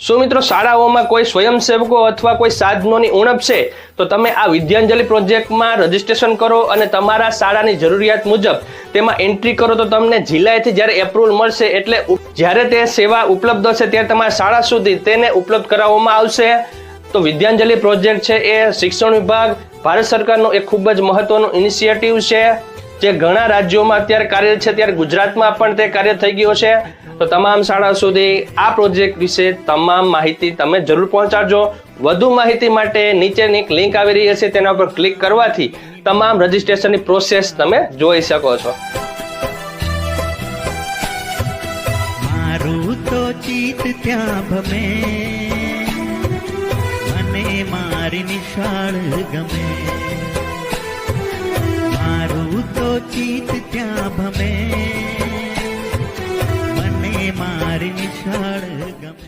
શું મિત્રો, શાળાઓમાં કોઈ સ્વયંસેવકો અથવા કોઈ સાધનોની ઉણપ છે? તો તમે આ વિદ્યાંજલિ પ્રોજેક્ટમાં રજીસ્ટ્રેશન કરો અને તમારા શાળાની જરૂરિયાત મુજબ તેમાં એન્ટ્રી કરો. તો તમને જિલ્લાએથી જ્યારે એપ્રુવલ મળશે એટલે જ્યારે તે સેવા ઉપલબ્ધ હશે ત્યારે તમારા શાળા સુધી તેને ઉપલબ્ધ કરાવવામાં આવશે. તો વિદ્યાંજલિ પ્રોજેક્ટ છે એ શિક્ષણ વિભાગ, ભારત સરકારનો એક ખૂબ જ મહત્વનો ઇનિશિયેટિવ છે. જે ઘણા રાજ્યોમાં અત્યારે કાર્ય છે, ત્યારે ગુજરાતમાં પણ તે કાર્ય થઈ ગયો છે તો તમામ શાળા સુધી આ પ્રોજેક્ટ વિશે તમામ માહિતી તમે જરૂર પહોંચાડજો. વધુ માહિતી માટે નીચેની એક લિંક આવી રહી હશે, તેના પર ક્લિક કરવાથી તમામ રજીસ્ટ્રેશનની પ્રોસેસ તમે જોઈ શકો છો. ચિત ત્યાં ભમે, મને મારી નિશાળ ગમે. ભમે મને મારી નિશાળ ગમે